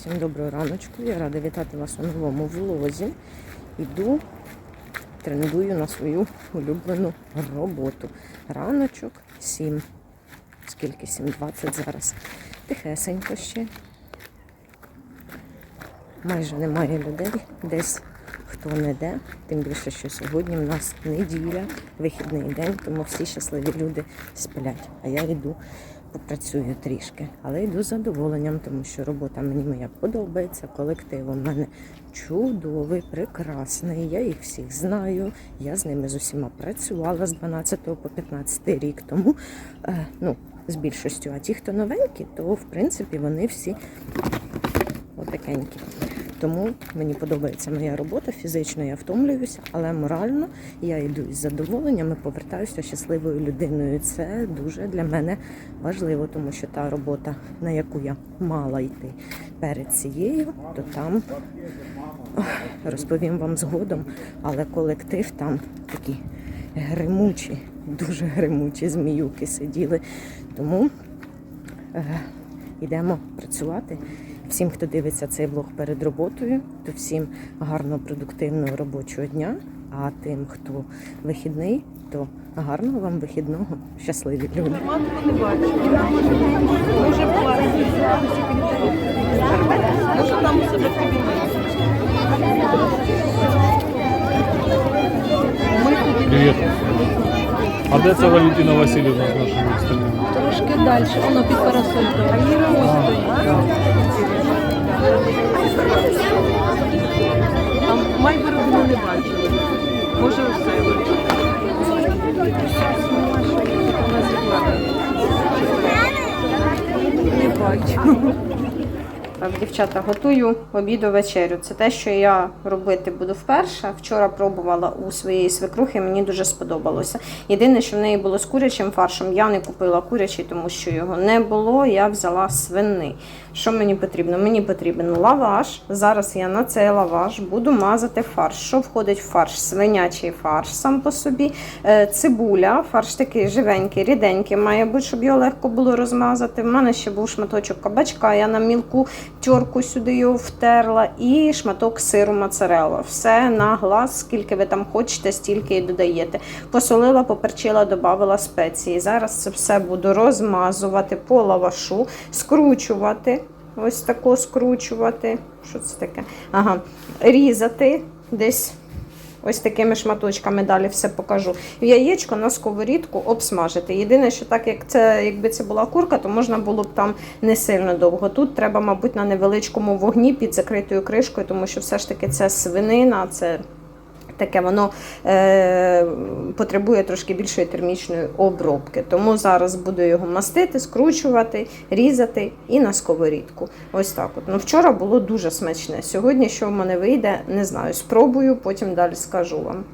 Всім доброго раночку. Я рада вітати вас у новому влозі. Іду, трендую на свою улюблену роботу. Раночок 7. Скільки? 7.20 зараз. Тихесенько ще. Майже немає людей. Десь хто не де. Тим більше, що сьогодні в нас неділя, вихідний день, тому всі щасливі люди сплять. А я йду попрацюю трішки, але йду з задоволенням, тому що робота мені моя подобається. Колектив у мене чудовий, прекрасний. Я їх всіх знаю. Я з ними з усіма працювала з 12 по 15 рік. Тому е, ну, з більшістю. А ті, хто новенькі, то в принципі вони всі отакенькі. Тому мені подобається моя робота. Фізично я втомлююся, але морально я йду із задоволенням і повертаюся щасливою людиною. Це дуже для мене важливо, тому що та робота, на яку я мала йти перед цією, то там розповім вам згодом, але колектив там такі гримучі, дуже гримучі зміюки сиділи. Тому е, йдемо працювати. Всім, хто дивиться цей влог перед роботою, то всім гарного продуктивного робочого дня. А тим, хто вихідний, то гарного вам вихідного, щасливі люди. Не. А де це Валентина Васильівна з нашими остальними? трошки далі. Воно під парасолькою. А. А майбороду не бачили. Може у себе. Не бачу. Так, дівчата, готую обіду вечерю. Це те, що я робити буду вперше. Вчора пробувала у своєї свекрухи, мені дуже сподобалося. Єдине, що в неї було з курячим фаршем, я не купила курячий, тому що його не було. Я взяла свиний. Що мені потрібно? Мені потрібен лаваш. Зараз я на цей лаваш буду мазати фарш. Що входить в фарш? Свинячий фарш сам по собі, Е, цибуля, фарш такий живенький, ріденький, має бути, щоб його легко було розмазати. В мене ще був шматочок кабачка, я на мілку тьорку сюди його втерла, і шматок сиру моцарелла. Все на глаз, скільки ви там хочете, стільки і додаєте. Посолила, поперчила, додала спеції. Зараз це все буду розмазувати по лавашу, скручувати. Ось тако скручувати. Що це таке? Ага. Різати десь ось такими шматочками далі все покажу. В яєчко на сковорідку обсмажити. Єдине, що так як це, якби це була курка, то можна було б там не сильно довго. Тут треба, мабуть, на невеличкому вогні під закритою кришкою, тому що все ж таки це свинина, це. Таке воно е, потребує трошки більшої термічної обробки. Тому зараз буду його мастити, скручувати, різати і на сковорідку. Ось так. От. Ну, вчора було дуже смачне. Сьогодні, що в мене вийде, не знаю. Спробую, потім далі скажу вам.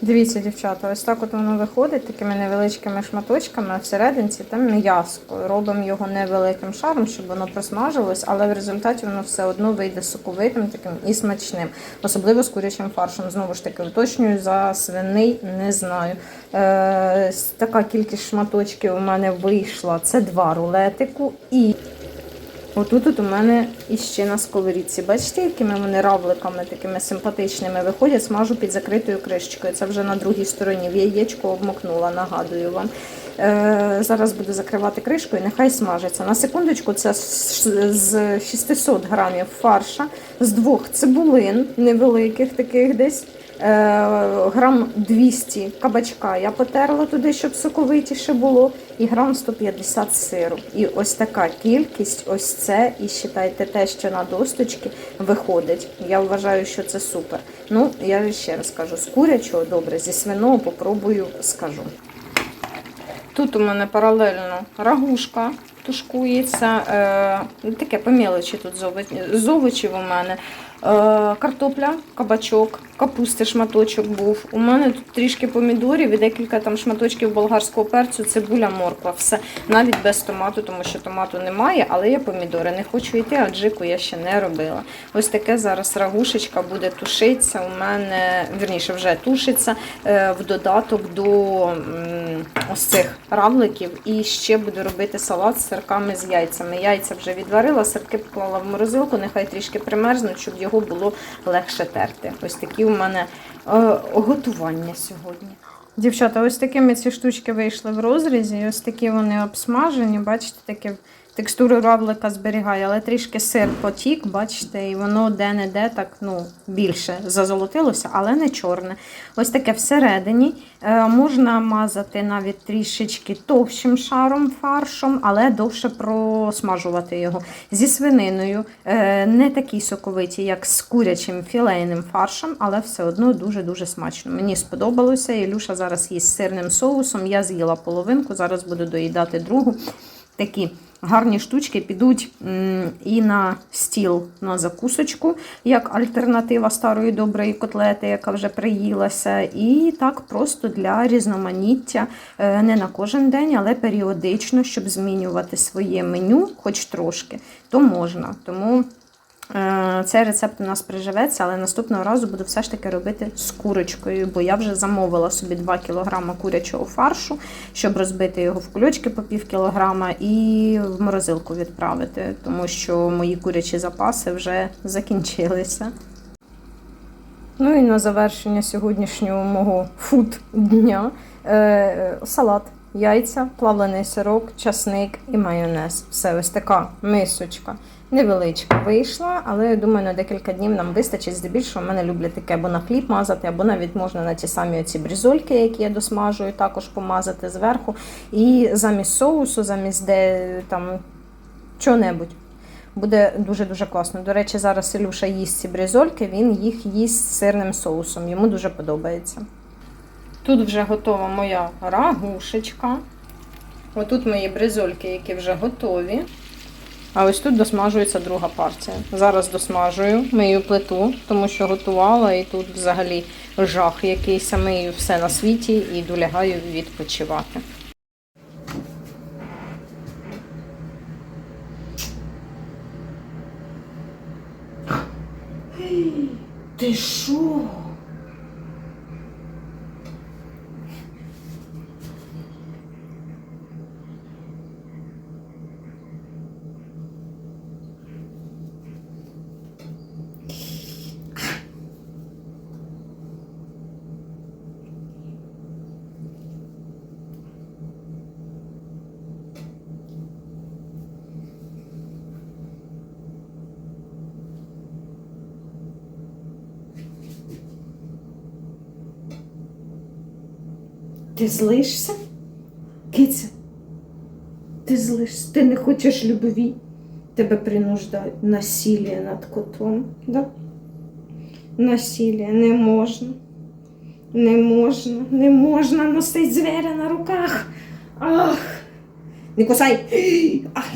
Дивіться, дівчата, ось так от воно виходить такими невеличкими шматочками, а всерединці там м'яско. Робимо його невеликим шаром, щоб воно просмажилось, але в результаті воно все одно вийде соковитим таким і смачним, особливо з курячим фаршем. Знову ж таки, уточнюю за свиний, не знаю. Е, така кількість шматочків у мене вийшла. Це два рулетику і. Отут от у мене іще на сковорідці. Бачите, якими вони равликами такими симпатичними виходять, смажу під закритою кришечкою. Це вже на другій стороні. В яєчко обмокнула, нагадую вам. Е, зараз буду закривати кришкою, нехай смажиться. На секундочку, це з 600 грамів фарша, з двох цибулин невеликих, таких десь. Е, грам 200 кабачка я потерла туди, щоб соковитіше було, і грам 150 сиру. І ось така кількість, ось це, і вважайте те, що на досточки виходить. Я вважаю, що це супер. Ну, я ще раз кажу, з курячого добре, зі свиного попробую, скажу. Тут у мене паралельно рагушка тушкується. Е, таке по мелочі тут з овочів у мене. Картопля, кабачок, капусти шматочок був. У мене тут трішки помідорів і декілька там шматочків болгарського перцю, цибуля, морква. Все навіть без томату, тому що томату немає, але є помідори. Не хочу йти, а джику я ще не робила. Ось таке зараз рагушечка буде тушитися. У мене вірніше вже тушиться е, в додаток до ось цих равликів. І ще буду робити салат з сирками з яйцями. Яйця вже відварила, сирки поклала в морозилку, нехай трішки примерзнуть, щоб його було легше терти. Ось такі у мене е, готування сьогодні. Дівчата, ось такими ці штучки вийшли в розрізі. Ось такі вони обсмажені. Бачите, таке текстуру равлика зберігає, але трішки сир потік, бачите, і воно де-не-де так ну, більше зазолотилося, але не чорне. Ось таке всередині. Е, можна мазати навіть трішечки товщим шаром фаршом, але довше просмажувати його. Зі свининою е, не такі соковиті, як з курячим філейним фаршем, але все одно дуже-дуже смачно. Мені сподобалося. Ілюша зараз їсть сирним соусом. Я з'їла половинку, зараз буду доїдати другу. Такі гарні штучки підуть і на стіл на закусочку, як альтернатива старої доброї котлети, яка вже приїлася. І так просто для різноманіття е, не на кожен день, але періодично, щоб змінювати своє меню, хоч трошки, то можна. Тому Цей рецепт у нас приживеться, але наступного разу буду все ж таки робити з курочкою, бо я вже замовила собі 2 кг курячого фаршу, щоб розбити його в кульочки по пів кілограма і в морозилку відправити, тому що мої курячі запаси вже закінчилися. Ну і на завершення сьогоднішнього мого фуд дня е, салат, яйця, плавлений сирок, часник і майонез. Все ось така мисочка. Невеличка вийшла, але я думаю, на декілька днів нам вистачить. Здебільшого в мене люблять таке або на хліб мазати, або навіть можна на ті самі оці брізольки, які я досмажую, також помазати зверху. І замість соусу, замість де там чого-небудь. Буде дуже-дуже класно. До речі, зараз Ілюша їсть ці брізольки, він їх їсть з сирним соусом. Йому дуже подобається. Тут вже готова моя рагушечка. Отут мої бризольки, які вже готові. А ось тут досмажується друга партія. Зараз досмажую, мию плиту, тому що готувала, і тут взагалі жах якийсь, мию все на світі і йду лягаю відпочивати. Ти що? Ти злишся? Киця, ти злишся, ти не хочеш любові, тебе принуждають насилля над котом, да? Насілля не можна. Не можна, не можна носити зверя на руках. Ах! Не кусай! Ай,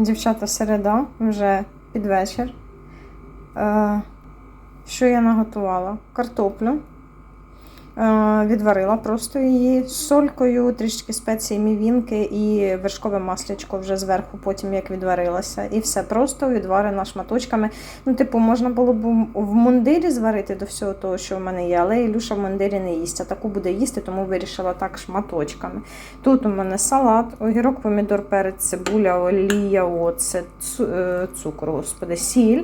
Дівчата, середа, вже під вечір. Е, що я наготувала? Картоплю. Е, відварила просто її з солькою, трішки спеції мівінки і вершкове маслячко вже зверху, потім як відварилася. І все просто відварена шматочками. Ну, типу, можна було б в мундирі зварити до всього того, що в мене є, але Ілюша в мундирі не їсть, а таку буде їсти, тому вирішила так шматочками. Тут у мене салат, огірок, помідор, перець, цибуля, олія, оцет, е, господи, сіль.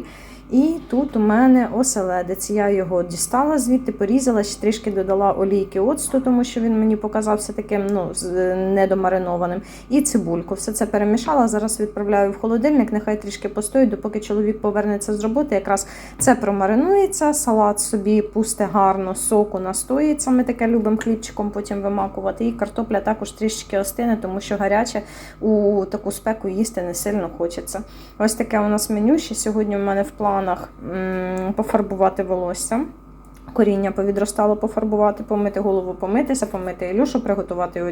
І тут у мене оселедець. Я його дістала звідти, порізала, ще трішки додала олійки оцту, тому що він мені показався таким ну, недомаринованим. І цибульку. Все це перемішала. Зараз відправляю в холодильник. Нехай трішки постоїть, допоки чоловік повернеться з роботи. Якраз це промаринується, салат собі пусте гарно, соку настоїться. Ми таке любимо хлібчиком потім вимакувати. І картопля також трішки остине, тому що гаряче у таку спеку їсти не сильно хочеться. Ось таке у нас меню. Ще сьогодні в мене в планах пофарбувати волосся. Коріння повідростало, пофарбувати, помити голову, помитися, помити Ілюшу, приготувати його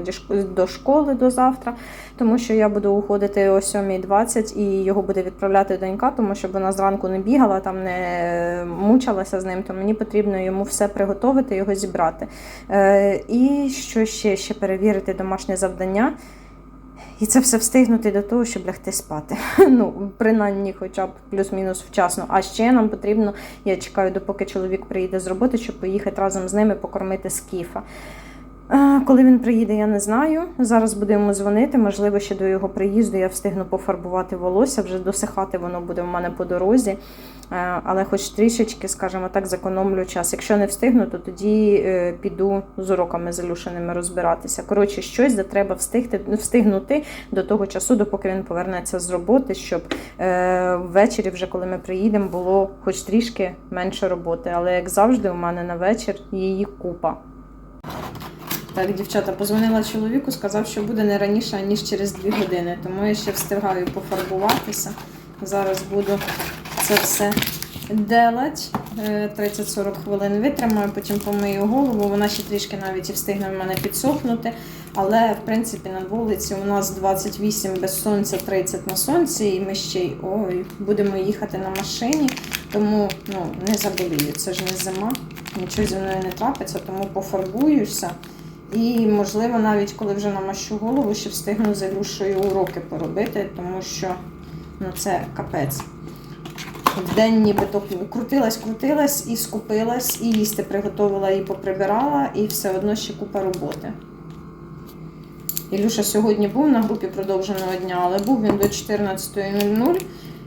до школи до завтра, тому що я буду уходити о 7.20 і його буде відправляти донька, тому щоб вона зранку не бігала, там не мучилася з ним, то мені потрібно йому все приготувати, його зібрати. Е, і що ще? Ще перевірити домашнє завдання. І це все встигнути до того, щоб лягти спати. Ну, принаймні, хоча б плюс-мінус вчасно. А ще нам потрібно, я чекаю, допоки чоловік приїде з роботи, щоб поїхати разом з ними покормити скіфа. Коли він приїде, я не знаю. Зараз буду йому дзвонити. Можливо, ще до його приїзду я встигну пофарбувати волосся, вже досихати воно буде в мене по дорозі. Е, Але хоч трішечки, скажімо так, зекономлю час. Якщо не встигну, то тоді е, піду з уроками з Ілюшиними розбиратися. Коротше, щось де треба встигти, встигнути до того часу, допоки він повернеться з роботи, щоб е, ввечері, вже коли ми приїдемо, було хоч трішки менше роботи. Але як завжди, у мене на вечір її купа. Так, дівчата, позвонила чоловіку, сказав, що буде не раніше, ніж через 2 години. Тому я ще встигаю пофарбуватися. Зараз буду це все делать. Е, 30-40 хвилин витримаю, потім помию голову. Вона ще трішки навіть і встигне в мене підсохнути. Але в принципі на вулиці у нас 28 без сонця, 30 на сонці, і ми ще й ой, будемо їхати на машині, тому ну, не заболію. Це ж не зима, нічого зі мною не трапиться, тому пофарбуюся. І, можливо, навіть коли вже намащу голову, ще встигну з Ілюшею уроки поробити, тому що ну, це капець. В день нібито крутилась, крутилась і скупилась, і їсти приготувала, і поприбирала, і все одно ще купа роботи. Ілюша сьогодні був на групі продовженого дня, але був він до 14.00.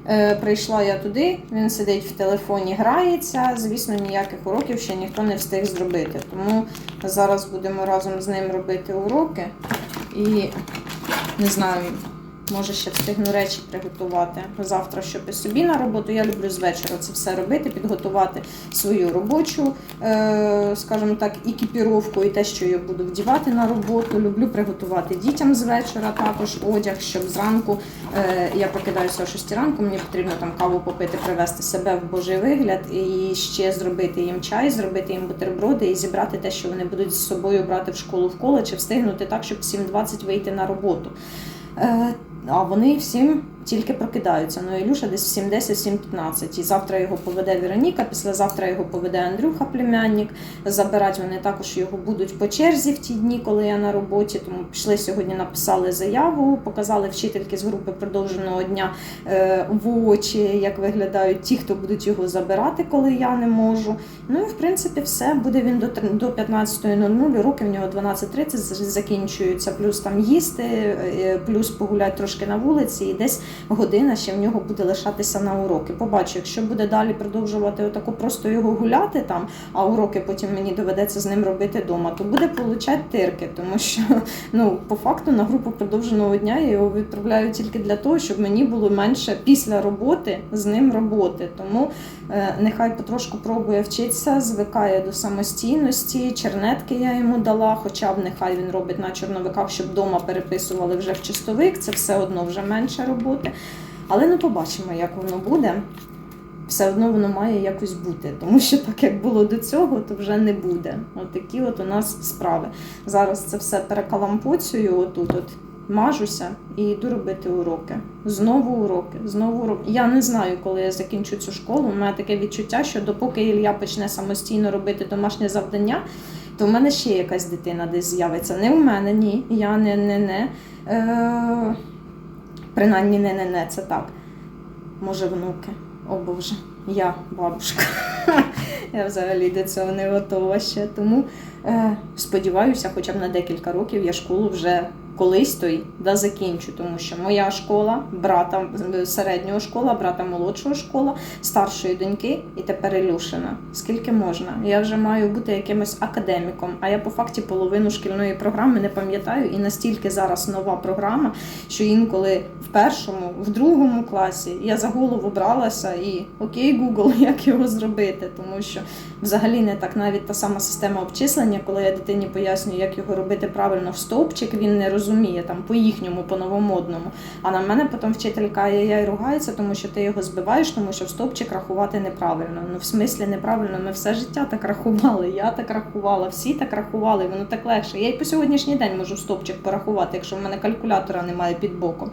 Е, Прийшла я туди, він сидить в телефоні, грається. Звісно, ніяких уроків ще ніхто не встиг зробити. Тому зараз будемо разом з ним робити уроки. І не знаю, може ще встигну речі приготувати завтра, щоб і собі на роботу. Я люблю з вечора це все робити, підготувати свою робочу, е, скажімо так, екіпіровку і те, що я буду вдівати на роботу. Люблю приготувати дітям з вечора також одяг, щоб зранку е, я прокидаюся о 6 ранку. Мені потрібно там каву попити, привести себе в божий вигляд і ще зробити їм чай, зробити їм бутерброди і зібрати те, що вони будуть з собою брати в школу в коледж, і встигнути так, щоб в 7.20 вийти на роботу. А вони всім тільки прокидаються. Ну, Ілюша десь в 7.10, 7.15. І завтра його поведе Вероніка, післязавтра його поведе Андрюха, племянник. Забирати вони також його будуть по черзі в ті дні, коли я на роботі. Тому пішли сьогодні, написали заяву, показали вчительки з групи продовженого дня е, в очі, як виглядають ті, хто будуть його забирати, коли я не можу. Ну і в принципі все. Буде він до, тр- до 15.00, роки в нього 12.30 з- закінчуються, плюс там їсти, е, плюс погулять трошки на вулиці, і десь година ще в нього буде лишатися на уроки. Побачу, якщо буде далі продовжувати отако просто його гуляти там, а уроки потім мені доведеться з ним робити вдома, то буде получати тирки, тому що ну по факту на групу продовженого дня я його відправляю тільки для того, щоб мені було менше після роботи з ним роботи. Тому е, нехай потрошку пробує вчитися, звикає до самостійності. Чернетки я йому дала, хоча б нехай він робить на чорновиках, щоб вдома переписували вже в чистовик. Це все одно вже менше роботи. Але ну побачимо, як воно буде. Все одно воно має якось бути, тому що так як було до цього, то вже не буде. От такі от у нас справи. Зараз це все перекалампоцюю отут, от мажуся і йду робити уроки. Знову уроки, знову уроки. Я не знаю, коли я закінчу цю школу. У мене таке відчуття, що допоки Ілля почне самостійно робити домашнє завдання, то в мене ще якась дитина десь з'явиться. Не у мене, ні. Я не не не. Е, принаймні не не не це так. Може, внуки. О Боже, я бабушка. Я взагалі до цього не готова ще. Тому е, сподіваюся, хоча б на декілька років я школу вже колись то й да закінчу, тому що моя школа, брата е, середнього школа, брата молодшого школа, старшої доньки і тепер Ілюшина. Скільки можна? Я вже маю бути якимось академіком, а я по факті половину шкільної програми не пам'ятаю, і настільки зараз нова програма, що інколи в першому, в другому класі я за голову бралася і окей, Google, як його зробити, тому що взагалі не так навіть та сама система обчислення, коли я дитині пояснюю, як його робити правильно в стовпчик, він не розуміє. Розуміє там по їхньому, по новомодному. А на мене потім вчителька я й ругається, тому що ти його збиваєш, тому що в стопчик рахувати неправильно. Ну в смислі неправильно. Ми все життя так рахували. Я так рахувала, всі так рахували. Воно так легше. Я й по сьогоднішній день можу в стопчик порахувати, якщо в мене калькулятора немає під боком.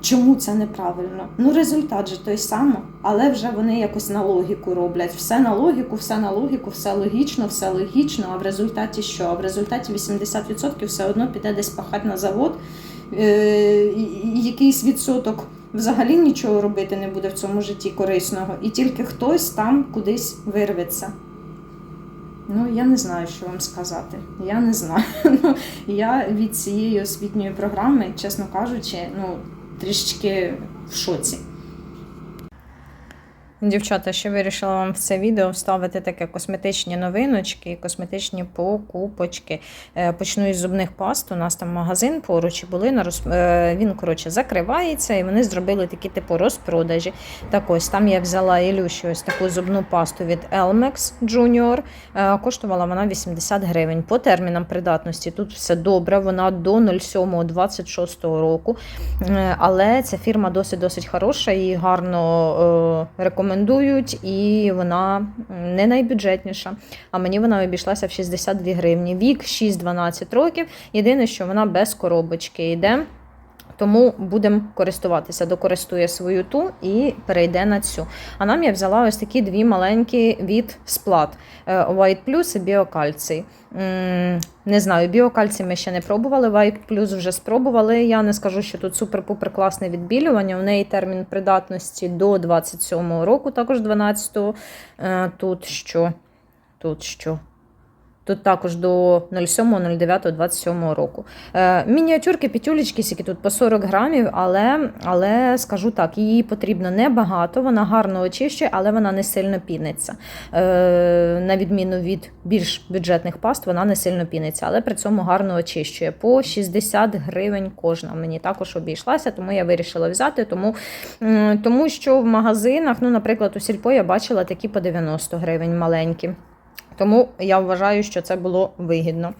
Чому це неправильно? Ну, результат же той самий, але вже вони якось на логіку роблять. Все на логіку, все на логіку, все логічно, все логічно. А в результаті що? А в результаті 80% все одно піде десь пахати на завод. Е, якийсь відсоток взагалі нічого робити не буде в цьому житті корисного, і тільки хтось там кудись вирветься. Ну, я не знаю, що вам сказати. Я не знаю. Ну, я від цієї освітньої програми, чесно кажучи, ну, трішечки в шоці. Дівчата, ще вирішила вам в це відео вставити таке косметичні новиночки, косметичні покупочки. Е, Почну із зубних паст. У нас там магазин поруч і були е, він коротше закривається, і вони зробили такі типу розпродажі. Так ось там я взяла Ілюші ось таку зубну пасту від Elmex Junior. Е, Коштувала вона 80 гривень. По термінам придатності тут все добре. Вона до 07.26 року. Але ця фірма досить досить хороша і гарно е, рекомендують, і вона не найбюджетніша. А мені вона обійшлася в 62 гривні. Вік 6-12 років. Єдине, що вона без коробочки йде. Тому будемо користуватися. Докористує свою ту і перейде на цю. А нам я взяла ось такі дві маленькі від сплат е, White Plus і Біокальцій. Не знаю, біокальцій ми ще не пробували. White Plus вже спробували. Я не скажу, що тут супер-пупер класне відбілювання. У неї термін придатності до 27-го року, також 12-го. Е, Тут що? Тут що? Тут також до 07.09.27 року. Е, мініатюрки, п'ятюлечки, сіки тут по 40 грамів, але, але скажу так, її потрібно небагато, вона гарно очищує, але вона не сильно піниться. Е, на відміну від більш бюджетних паст, вона не сильно піниться, але при цьому гарно очищує. По 60 гривень кожна мені також обійшлася, тому я вирішила взяти. Тому, тому що в магазинах, ну, наприклад, у Сільпо я бачила такі по 90 гривень маленькі. Тому я вважаю, що це було вигідно.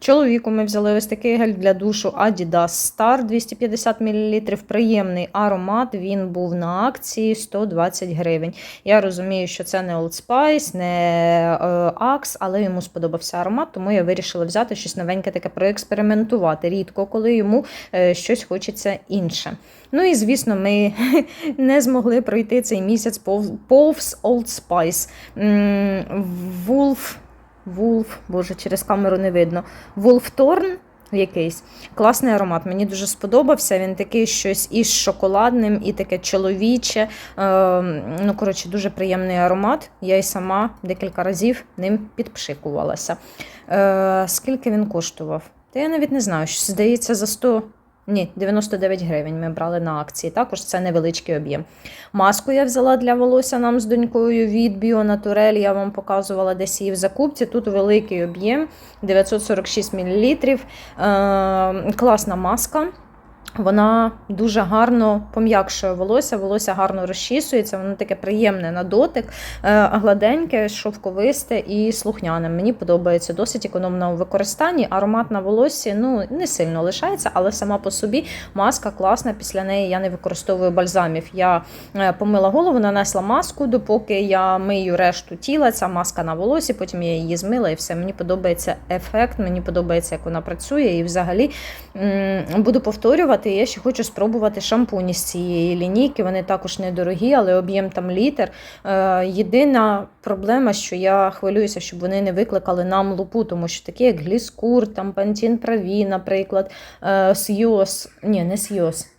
Чоловіку ми взяли ось такий гель для душу Adidas Star 250 мл. Приємний аромат. Він був на акції 120 гривень. Я розумію, що це не Old Spice, не е, Axe, але йому сподобався аромат, тому я вирішила взяти щось новеньке, таке проекспериментувати. Рідко, коли йому е, щось хочеться інше. Ну і звісно, ми не змогли пройти цей місяць повз Old Spice. Wolf, Wolf, боже, через камеру не видно. Wolf Thorn якийсь. Класний аромат. Мені дуже сподобався. Він такий щось із шоколадним, і таке чоловіче. Е, ну, коротше, дуже приємний аромат. Я й сама декілька разів ним підпшикувалася. Е, скільки він коштував? Та я навіть не знаю. Щось, Здається, за 100. Ні, 99 гривень ми брали на акції. Також це невеличкий об'єм. Маску я взяла для волосся нам з донькою від Біонатурель. Я вам показувала десь її в закупці. Тут великий об'єм 946 мл. Е, класна маска. Вона дуже гарно пом'якшує волосся, волосся гарно розчісується, воно таке приємне на дотик, е, гладеньке, шовковисте і слухняне. Мені подобається досить економно у використанні. Аромат на волоссі ну, не сильно лишається, але сама по собі маска класна. Після неї я не використовую бальзамів. Я е, помила голову, нанесла маску, допоки я мию решту тіла. Ця маска на волосі, потім я її змила і все. Мені подобається ефект, мені подобається, як вона працює. І взагалі буду повторювати. Я ще хочу спробувати шампуні з цієї лінійки. Вони також недорогі, але об'єм там літр. Е, єдина проблема, що я хвилююся, щоб вони не викликали нам лупу, тому що такі, як Гліскур, там Пантін Праві, наприклад, е, Сйоз, ні, не Сйоз.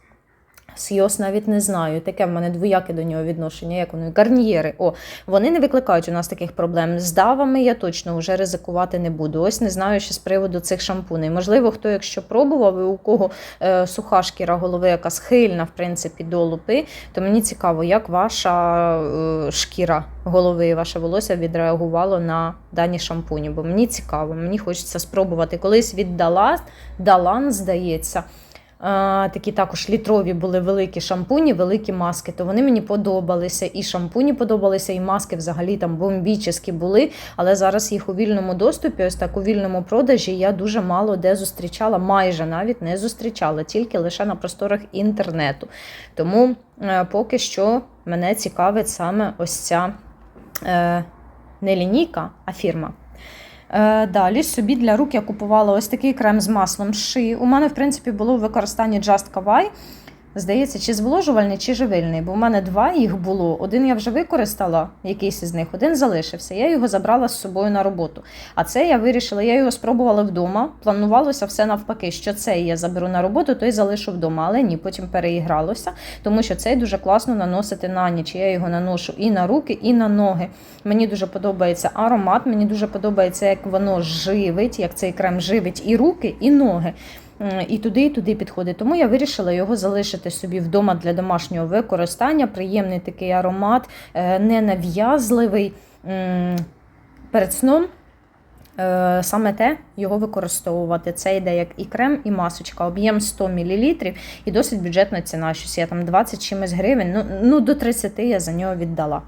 Сйоз навіть не знаю. Таке в мене двояке до нього відношення. Як вони? Гарнієри. О, вони не викликають у нас таких проблем. З давами я точно вже ризикувати не буду. Ось не знаю ще з приводу цих шампуней. Можливо, хто, якщо пробував, і у кого е, суха шкіра голови, яка схильна, в принципі, до лупи, то мені цікаво, як ваша е, шкіра голови, ваше волосся відреагувало на дані шампуні. Бо мені цікаво, мені хочеться спробувати. Колись віддала Далан, здається. Такі також літрові були великі шампуні, великі маски. То вони мені подобалися. І шампуні подобалися, і маски взагалі там бомбічні були. Але зараз їх у вільному доступі, ось так у вільному продажі, я дуже мало де зустрічала, майже навіть не зустрічала, тільки лише на просторах інтернету. Тому е, поки що мене цікавить саме ось ця е, не лінійка, а фірма. Е, Далі собі для рук я купувала ось такий крем з маслом ши. У мене, в принципі, було в використанні Just Kawaii. Здається, чи зволожувальний, чи живильний, бо в мене два їх було. Один я вже використала, якийсь із них, один залишився. Я його забрала з собою на роботу. А це я вирішила, я його спробувала вдома. Планувалося все навпаки, що цей я заберу на роботу, той залишу вдома. Але ні, потім переігралося, тому що цей дуже класно наносити на ніч. Я його наношу і на руки, і на ноги. Мені дуже подобається аромат, мені дуже подобається, як воно живить, як цей крем живить і руки, і ноги. І туди, і туди підходить. Тому я вирішила його залишити собі вдома для домашнього використання. Приємний такий аромат, е, ненав'язливий. Перед сном е, саме те його використовувати. Це йде як і крем, і масочка. Об'єм 100 мл і досить бюджетна ціна. Щось я там 20 чимось гривень. Ну, ну до 30 я за нього віддала.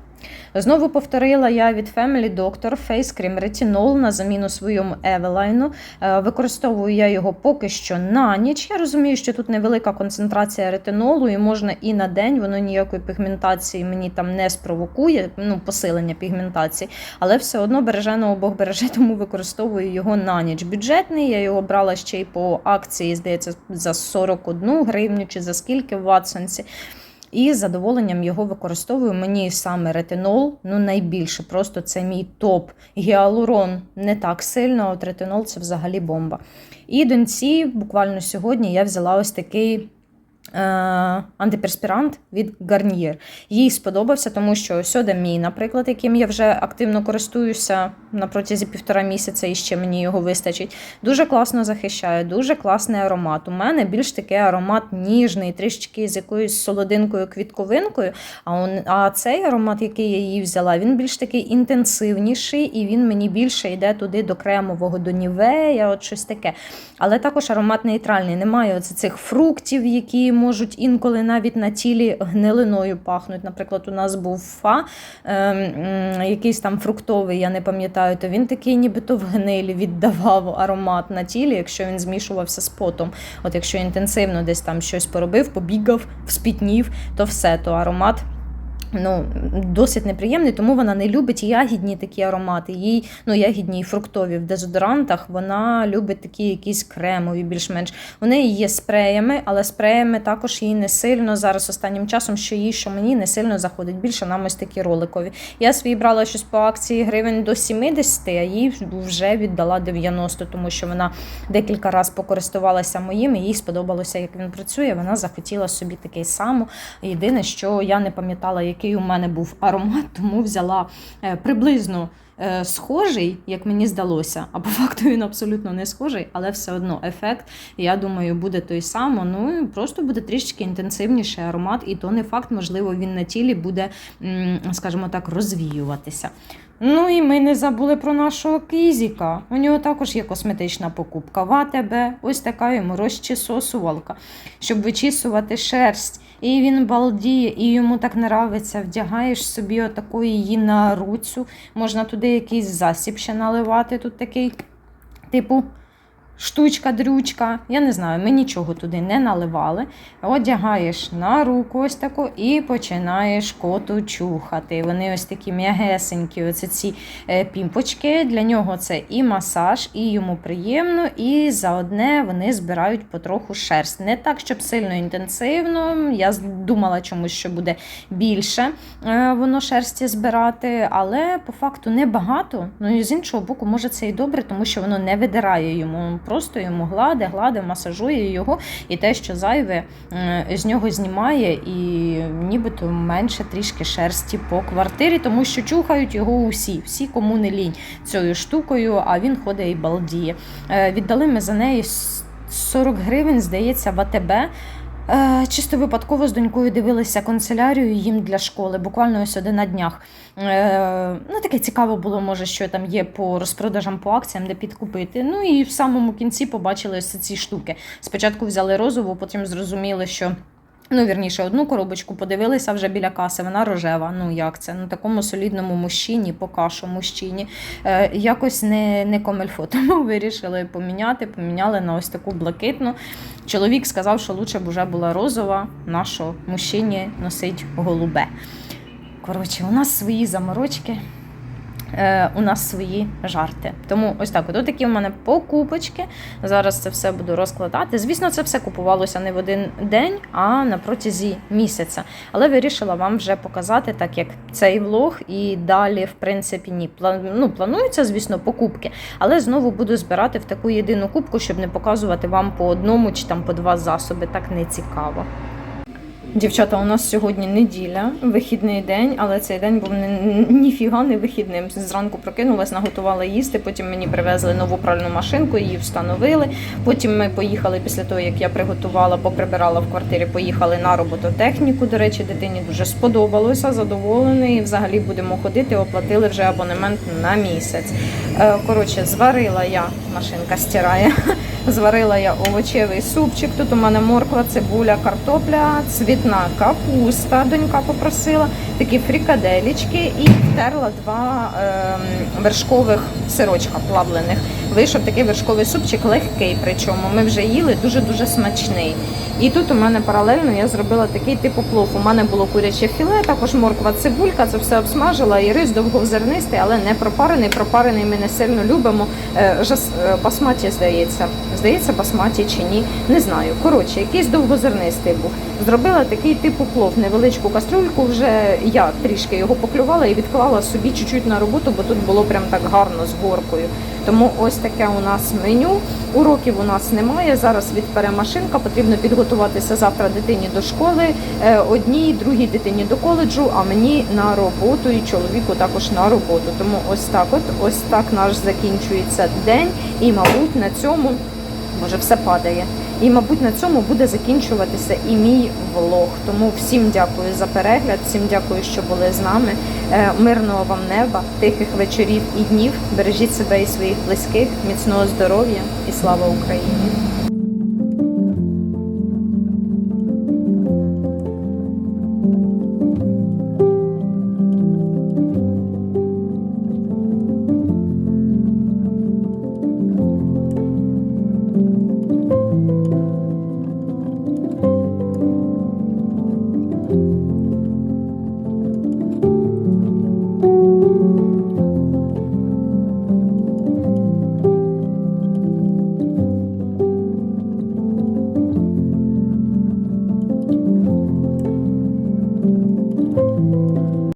Знову повторила я від Family Doctor Face Cream Retinol на заміну своєму Евелайну. Використовую я його поки що на ніч. Я розумію, що тут невелика концентрація ретинолу, і можна і на день, воно ніякої пігментації мені там не спровокує, ну, посилення пігментації, але все одно береженого Бог береже, тому використовую його на ніч. Бюджетний, я його брала ще й по акції, здається, за 41 гривню чи за скільки в Ватсонсі. І з задоволенням його використовую. Мені саме ретинол, ну найбільше, просто це мій топ. Гіалурон не так сильно, а от ретинол це взагалі бомба. І доньці буквально сьогодні я взяла ось такий. Е, Антиперспірант від Garnier. Їй сподобався, тому що сьода мій, наприклад, яким я вже активно користуюся на протязі півтора місяця, і ще мені його вистачить. Дуже класно захищає, дуже класний аромат. У мене більш такий аромат ніжний, трішечки з якоюсь солодинкою, квітковинкою. А, он, а цей аромат, який я її взяла, він більш такий інтенсивніший, і він мені більше йде туди до кремового, до нівея, от щось таке. Але також аромат нейтральний. Немає оце цих фруктів, які можуть інколи навіть на тілі гнилиною пахнуть. Наприклад, у нас був фа, е, е, якийсь там фруктовий, я не пам'ятаю, то він такий, нібито в гнилі віддавав аромат на тілі, якщо він змішувався з потом. От якщо інтенсивно десь там щось поробив, побігав, вспітнів, то все, то аромат. Ну, досить неприємний, тому вона не любить ягідні такі аромати. Їй ну, ягідні і фруктові в дезодорантах. Вона любить такі якісь кремові, більш-менш. Неї є спреями, але спреями також їй не сильно зараз останнім часом, що їй, що мені не сильно заходить. Більше нам ось такі роликові. Я свій брала щось по акції гривень до 70, а їй вже віддала 90, тому що вона декілька разів покористувалася моїм, і їй сподобалося, як він працює. Вона захотіла собі такий самий. Єдине, що я не пам'ятала, який у мене був аромат, тому взяла е, приблизно. е, Схожий, як мені здалося, а по факту він абсолютно не схожий, але все одно ефект, я думаю, буде той самий. Ну і просто буде трішечки інтенсивніший аромат, і то не факт, можливо, він на тілі буде, скажімо так, розвіюватися. Ну і ми не забули про нашого кізіка. У нього також є косметична покупка. В АТБ, ось така йому розчісосувалка, щоб вичісувати шерсть. І він балдіє, і йому так нравиться. Вдягаєш собі отаку її на руцю. Можна туди якийсь засіб ще наливати. Тут такий, типу, штучка, дрючка. Я не знаю, ми нічого туди не наливали. Одягаєш на руку ось таку і починаєш коту чухати. Вони ось такі м'ягесенькі, оце ці е, пімпочки. Для нього це і масаж, і йому приємно, і заодне вони збирають потроху шерсть. Не так, щоб сильно інтенсивно. Я думала чомусь, що буде більше е, воно шерсті збирати, але по факту небагато. Ну і з іншого боку, може це і добре, тому що воно не видирає йому. Просто йому гладе, гладе, масажує його, і те, що зайве е, з нього знімає, і нібито менше трішки шерсті по квартирі, тому що чухають його усі, всі, кому не лінь цією штукою, а він ходить і балдіє. Е, Віддали ми за неї 40 гривень, здається, в АТБ. Е, чисто випадково з донькою дивилися канцелярію їм для школи, буквально ось один на днях. Е, ну, таке цікаво було, може, що там є по розпродажам, по акціям, де підкупити. Ну і в самому кінці побачили ось ці штуки. Спочатку взяли розову, потім зрозуміли, що. Ну, вірніше, одну коробочку подивилися вже біля каси, вона рожева. Ну як це? Ну такому солідному мужчині, поки що мужчині. Е, якось не, не комельфо. Тому вирішили поміняти, поміняли на ось таку блакитну. Чоловік сказав, що лучше б вже була розова, нащо мужчині носить голубе. Коротше, у нас свої заморочки. Е, у нас свої жарти. Тому ось так. От такі в мене покупочки. Зараз це все буду розкладати. Звісно, це все купувалося не в один день, а на протязі місяця. Але вирішила вам вже показати, так як цей влог і далі, в принципі, ні. Ну, плануються, звісно, покупки, але знову буду збирати в таку єдину кубку, щоб не показувати вам по одному чи там по два засоби. Так не цікаво. Дівчата, у нас сьогодні неділя, вихідний день, але цей день був ні- ніфіга не вихідним. Зранку прокинулась, наготувала їсти. Потім мені привезли нову пральну машинку, її встановили. Потім ми поїхали після того, як я приготувала, поприбирала в квартирі. Поїхали на робототехніку. До речі, дитині дуже сподобалося, задоволений. Взагалі будемо ходити. Оплатили вже абонемент на місяць. Е, Коротше, зварила я, машинка стирає. Зварила я овочевий супчик. Тут у мене морква, цибуля, картопля, цвітна капуста. Донька попросила, такі фрікаделічки і втерла два ем, вершкових сирочка плавлених. Вийшов такий вершковий супчик легкий, причому ми вже їли дуже дуже смачний. І тут у мене паралельно я зробила такий типу плов. У мене було куряче філе, також морква, цибулька, це все обсмажила. І рис довговзернистий, але не пропарений. Пропарений ми не сильно любимо. Е, е, Басматі, здається. Здається, басматі чи ні. Не знаю. Коротше, якийсь довгозернистий був. Зробила такий типу плов, невеличку кастрюльку. Вже я трішки його поклювала і відклала собі чуть-чуть на роботу, бо тут було прям так гарно з горкою. Тому ось таке у нас меню. Уроків у нас немає. Зараз відпере машинка. Потрібно підготуватися завтра дитині до школи, е, одній, другій дитині до коледжу, а мені на роботу і чоловіку також на роботу. Тому ось так, от ось так наш закінчується день. І, мабуть, на цьому може все падає. І, мабуть, на цьому буде закінчуватися і мій влог. Тому всім дякую за перегляд, всім дякую, що були з нами. Е, Мирного вам неба, тихих вечорів і днів. Бережіть себе і своїх близьких, міцного здоров'я і слава Україні!